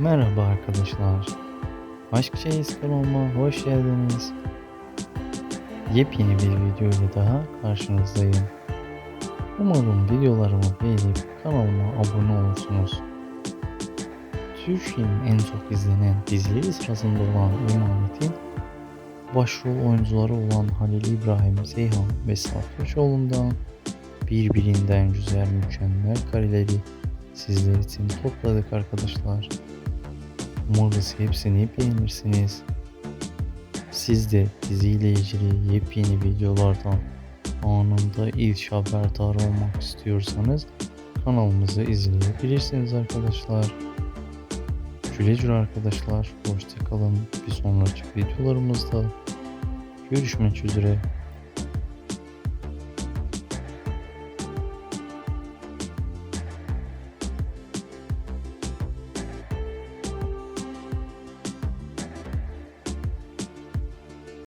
Merhaba arkadaşlar. Aşk Çeyiz kanalıma hoş geldiniz. Yepyeni bir video ile daha karşınızdayım. Umarım videolarımı beğenip kanalıma abone olursunuz. Türkiye'nin en çok izlenen dizileri sırasında olan İmanet'in başrol oyuncuları olan Halil İbrahim Seyhan ve Köçoğlu'ndan birbirinden güzel mükemmel kareleri sizler için topladık arkadaşlar. Umarız hepsini beğenirsiniz. Siz de diziyle ilgili yepyeni videolardan anında ilk haberdar olmak istiyorsanız kanalımızı izleyebilirsiniz arkadaşlar. Güle güle arkadaşlar. Hoşçakalın. Bir sonraki videolarımızda görüşmek üzere.